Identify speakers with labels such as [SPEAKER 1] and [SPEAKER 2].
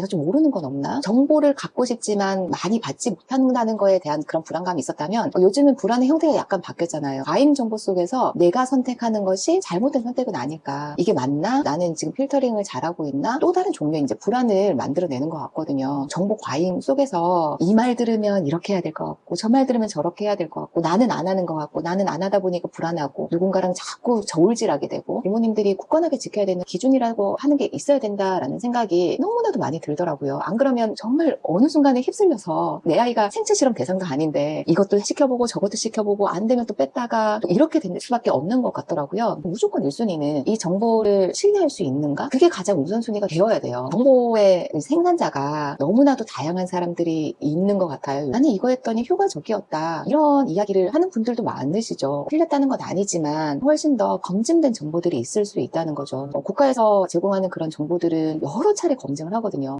[SPEAKER 1] 내가 좀 모르는 건 없나? 정보를 갖고 싶지만 많이 받지 못한다는 거에 대한 그런 불안감이 있었다면 어, 요즘은 불안의 형태가 약간 바뀌었잖아요. 과잉 정보 속에서 내가 선택하는 것이 잘못된 선택은 아닐까? 이게 맞나? 나는 지금 필터링을 잘하고 있나? 또 다른 종류의 이제 불안을 만들어내는 것 같거든요. 정보 과잉 속에서 이 말 들으면 이렇게 해야 될 것 같고 저 말 들으면 저렇게 해야 될 것 같고 나는 안 하는 것 같고 나는 안 하다 보니까 불안하고 누군가랑 자꾸 저울질하게 되고 부모님들이 굳건하게 지켜야 되는 기준이라고 하는 게 있어야 된다라는 생각이 너무나도 많이 들더라고요. 안 그러면 정말 어느 순간에 휩쓸려서 내 아이가 생체 실험 대상도 아닌데 이것도 시켜보고 저것도 시켜보고 안 되면 또 뺐다가 또 이렇게 될 수밖에 없는 것 같더라고요. 무조건 1순위는 이 정보를 신뢰할 수 있는가? 그게 가장 우선순위가 되어야 돼요. 정보의 생산자가 너무나도 다양한 사람들이 있는 것 같아요. 나는 이거 했더니 효과적이었다. 이런 이야기를 하는 분들도 많으시죠. 틀렸다는 건 아니지만 훨씬 더 검증된 정보들이 있을 수 있다는 거죠. 어, 국가에서 제공하는 그런 정보들은 여러 차례 검증을 하거든요.